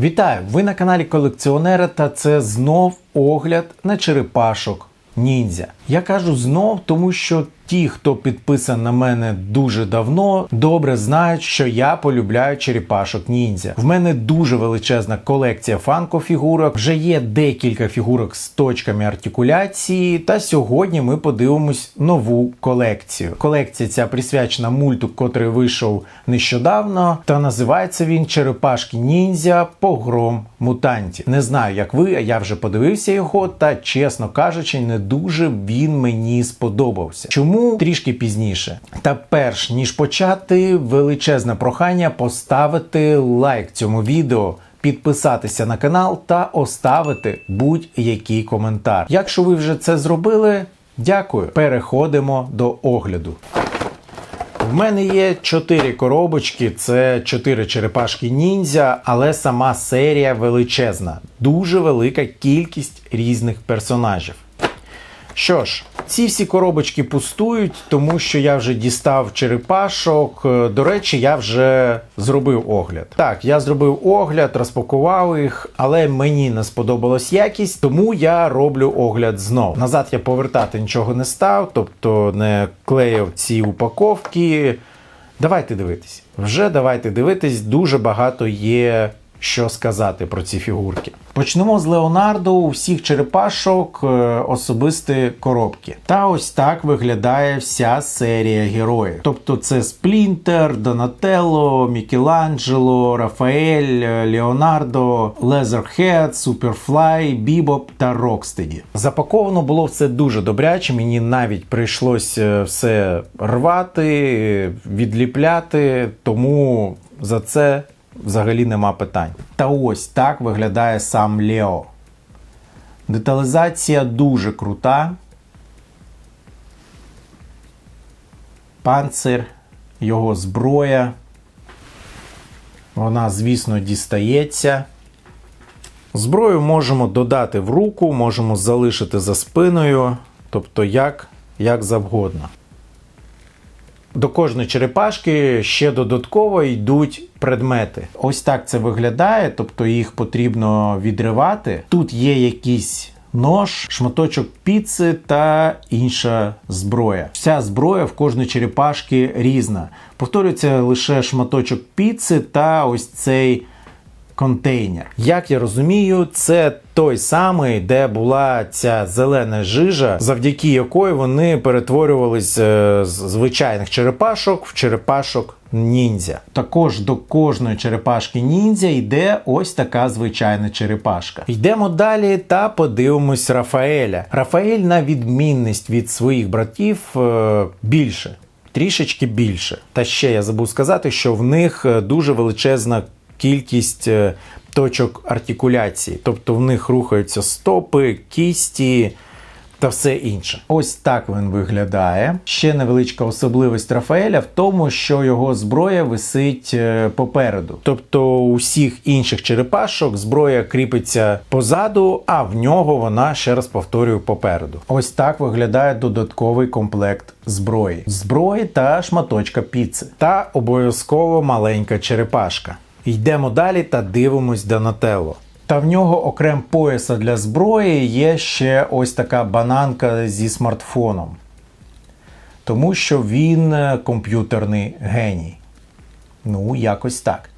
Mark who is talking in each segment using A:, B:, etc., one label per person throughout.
A: Вітаю! Ви на каналі колекціонера, та це знов огляд на черепашок ніндзя. Я кажу знов, тому що ті, хто підписан на мене дуже давно, добре знають, що я полюбляю черепашок ніндзя. В мене дуже величезна колекція фанко-фігурок. Вже є декілька фігурок з точками артикуляції. Та сьогодні ми подивимось нову колекцію. Колекція ця присвячена мульту, котрий вийшов нещодавно, та називається він Черепашки ніндзя Погром мутантів. Не знаю, як ви, а я вже подивився його, та чесно кажучи, не дуже він мені сподобався. Чому трішки пізніше? Та перш ніж почати, величезне прохання поставити лайк цьому відео. Підписатися на канал та оставити будь-який коментар. Якщо ви вже це зробили, дякую. Переходимо до огляду. В мене є чотири коробочки, це чотири черепашки ніндзя, але сама серія величезна, дуже велика кількість різних персонажів. Що ж, ці всі коробочки пустують, тому що я вже дістав черепашок. Е, До речі, я вже зробив огляд. Так, я зробив огляд, розпакував їх, але мені не сподобалась якість, тому я роблю огляд знов. Назад я повертати нічого не став, тобто не клеїв ці упаковки. Давайте дивитись. Вже давайте дивитись, дуже багато є що сказати про ці фігурки. Почнемо з Леонардо. У всіх черепашок е, особисті коробки. Та ось так виглядає вся серія героїв. Тобто це Сплінтер, Донателло, Мікеланджело, Рафаель, е, Леонардо, Лезерхед, Суперфлай, Бібоп та Рокстеді. Запаковано було все дуже добряче. Мені навіть прийшлось е, все рвати, відліпляти, тому за це взагалі нема питань. Та ось так виглядає сам Лео. Деталізація дуже крута. Панцир, його зброя. Вона, звісно, дістається. Зброю можемо додати в руку, можемо залишити за спиною, тобто як, як завгодно. До кожної черепашки ще додатково йдуть предмети. Ось так це виглядає, тобто їх потрібно відривати. Тут є якийсь нож, шматочок піци та інша зброя. Вся зброя в кожної черепашки різна. Повторюється лише шматочок піци та ось цей контейнер. Як я розумію, це той самий, де була ця зелена жижа, завдяки якої вони перетворювались е, з звичайних черепашок в черепашок. Ніндзя. Також до кожної черепашки ніндзя йде ось така звичайна черепашка. Йдемо далі та подивимось Рафаеля. Рафаель, на відмінність від своїх братів, е, більше. Трішечки більше. Та ще я забув сказати, що в них е, дуже величезна кількість е, точок артикуляції. Тобто в них рухаються стопи, кісті та все інше. Ось так він виглядає. Ще невеличка особливість Рафаеля в тому, що його зброя висить е, попереду. Тобто у всіх інших черепашок зброя кріпиться позаду, а в нього вона, ще раз повторюю, попереду. Ось так виглядає додатковий комплект зброї. Зброї та шматочка піци. Та обов'язково маленька черепашка. Йдемо далі та дивимось Донателло. Та в нього, окрем пояса для зброї, є ще ось така бананка зі смартфоном. Тому що він е, комп'ютерний геній. Ну, якось так.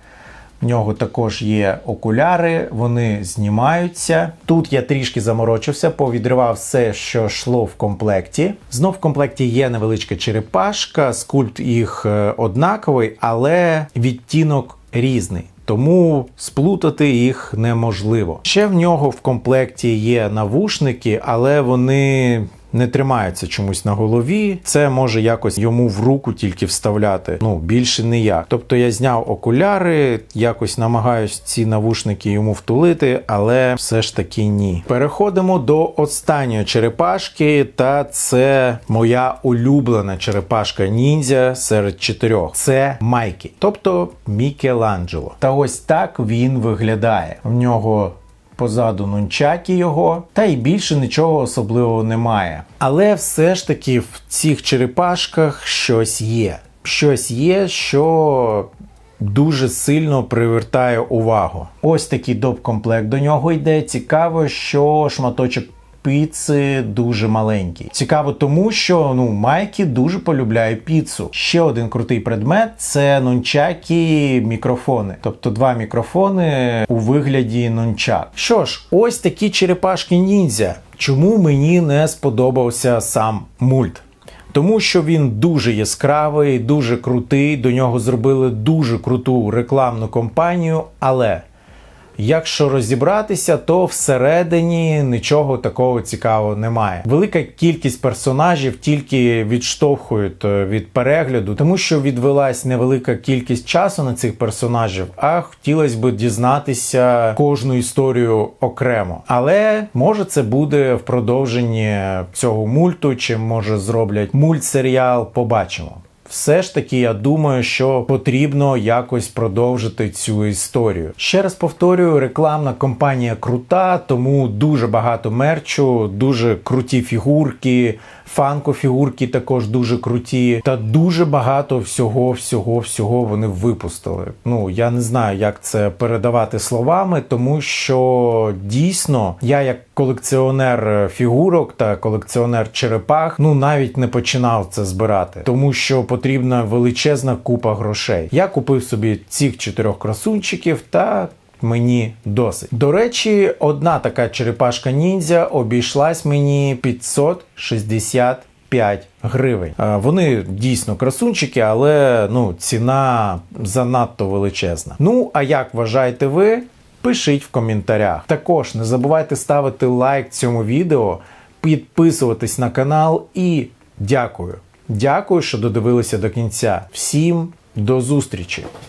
A: В нього також є окуляри, вони знімаються. Тут я трішки заморочився, повідривав все, що йшло в комплекті. Знов в комплекті є невеличка черепашка, скульпт їх е, однаковий, але відтінок різний. Тому сплутати їх неможливо. Ще в нього в комплекті є навушники, але вони не тримаються чомусь на голові. Це може якось йому в руку тільки вставляти. Ну більше ніяк. Тобто я зняв окуляри, якось намагаюсь ці навушники йому втулити, але все ж таки ні. Переходимо до останньої черепашки, та це моя улюблена черепашка ніндзя серед чотирьох. Це Майкі, тобто Мікеланджело. Та ось так він виглядає. В нього позаду нунчаки його, та й більше нічого особливого немає. Але все ж таки в цих черепашках щось є. Щось є, що дуже сильно привертає увагу. Ось такий доп-комплект до нього йде. Цікаво, що шматочок. Піци дуже маленький. Цікаво, тому що ну Майкі дуже полюбляє піцу. Ще один крутий предмет це нончакі мікрофони, тобто два мікрофони у вигляді нончак. Що ж, ось такі черепашки ніндзя. Чому мені не сподобався сам мульт? Тому що він дуже яскравий, дуже крутий. До нього зробили дуже круту рекламну кампанію, але. Якщо розібратися, то всередині нічого такого цікавого немає. Велика кількість персонажів тільки відштовхують е, від перегляду, тому що відвелась невелика кількість часу на цих персонажів, а хотілося б дізнатися кожну історію окремо. Але може це буде в продовженні цього мульту, чи може зроблять мультсеріал, побачимо. Все ж таки, я думаю, що потрібно якось продовжити цю історію. Ще раз повторюю, рекламна кампанія крута, тому дуже багато мерчу, дуже круті фігурки, фанко-фігурки також дуже круті, та дуже багато всього, всього, всього вони випустили. Ну я не знаю, як це передавати словами, тому що дійсно я як колекціонер фігурок та колекціонер черепах, ну навіть не починав це збирати, тому що потрібна величезна купа грошей. Я купив собі цих чотирьох красунчиків та. Мені досить. До речі, одна така черепашка ніндзя обійшлась мені 565 гривень. Е, Вони дійсно красунчики, але ну, ціна занадто величезна. Ну, а як вважаєте ви? Пишіть в коментарях. Також не забувайте ставити лайк цьому відео, підписуватись на канал і дякую. Дякую, що додивилися до кінця. Всім до зустрічі!